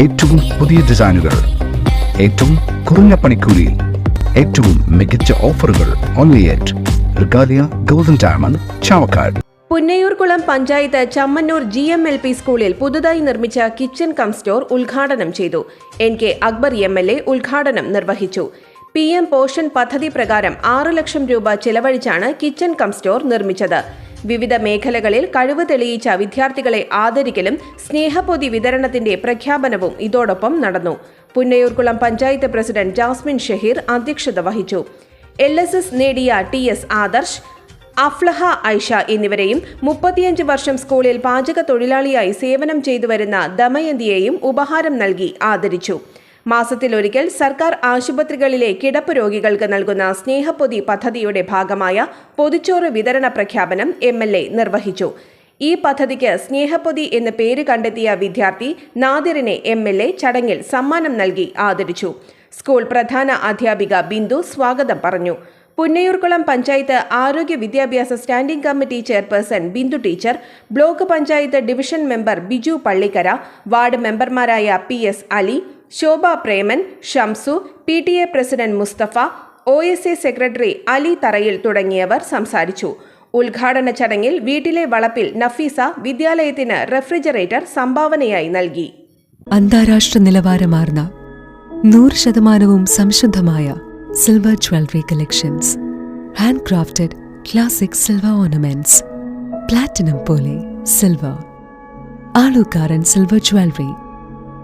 ഏറ്റവും പുതിയ ഡിസൈനുകൾ ഏറ്റവും കുറഞ്ഞ പണിക്കൂലിയിൽ ഏറ്റവും മികച്ച ഓഫറുകൾ only at diamond Punnayurkulam panchayat Chammannur G M L P സ്കൂളിൽ പുതുതായി നിർമ്മിച്ച കിച്ചൺ കം സ്റ്റോർ ഉദ്ഘാടനം ചെയ്തു. N K Akbar M L A ഉദ്ഘാടനം നിർവഹിച്ചു. പി എം പോഷൻ പദ്ധതി പ്രകാരം ആറ് ലക്ഷം രൂപ ചെലവഴിച്ചാണ് കിച്ചൺ കം സ്റ്റോർ നിർമ്മിച്ചത്. വിവിധ മേഖലകളിൽ കഴിവ് തെളിയിച്ച വിദ്യാർത്ഥികളെ ആദരിക്കലും സ്നേഹപൊതി വിതരണത്തിന്റെ പ്രഖ്യാപനവും ഇതോടൊപ്പം നടന്നു. പുന്നയൂർകുളം പഞ്ചായത്ത് പ്രസിഡന്റ് ജാസ്മിൻ ഷഹീർ അധ്യക്ഷത വഹിച്ചു. എൽ എസ് എസ് നേടിയ ടി എസ് ആദർശ് അഫ്ലഹ ഐഷ എന്നിവരെയും മുപ്പത്തിയഞ്ച് വർഷം സ്കൂളിൽ പാചക തൊഴിലാളിയായി സേവനം ചെയ്തു വരുന്ന ദമയന്തിയെയും ഉപഹാരം നൽകി ആദരിച്ചു. മാസത്തിലൊരിക്കൽ സർക്കാർ ആശുപത്രികളിലെ കിടപ്പ് രോഗികൾക്ക് നൽകുന്ന സ്നേഹപ്പൊതി പദ്ധതിയുടെ ഭാഗമായ പൊതിച്ചോറ് വിതരണ പ്രഖ്യാപനം എം എൽ എ നിർവഹിച്ചു. ഈ പദ്ധതിക്ക് സ്നേഹപ്പൊതി എന്ന് പേര് കണ്ടെത്തിയ വിദ്യാർത്ഥി നാദിറിനെ എം എൽ എ ചടങ്ങിൽ സമ്മാനം നൽകി ആദരിച്ചു. സ്കൂൾ പ്രധാന അധ്യാപിക ബിന്ദു സ്വാഗതം പറഞ്ഞു. പുന്നയൂർക്കുളം പഞ്ചായത്ത് ആരോഗ്യ വിദ്യാഭ്യാസ standing committee chairperson Bindu teacher block panchayat division member Biju Pallikkara ward മെമ്പർമാരായ P S Ali Shobha Preman Shamsu P T A president Mustafa O S A secretary Ali Tharayil തുടങ്ങിയവർ സംസാരിച്ചു. ഉദ്ഘാടന ചടങ്ങിൽ വീട്ടിലെ വളപ്പിൽ നഫീസ വിദ്യാലയത്തിന് റെഫ്രിജറേറ്റർ സംഭാവനയായി നൽകി. അന്താരാഷ്ട്ര നിലവാരമാർന്ന നൂറ് ശതമാനവും സംശുദ്ധമായ silver jewellery collections. Handcrafted classic silver ornaments. Platinum പോലെ silver. Aalukkaran silver jewellery.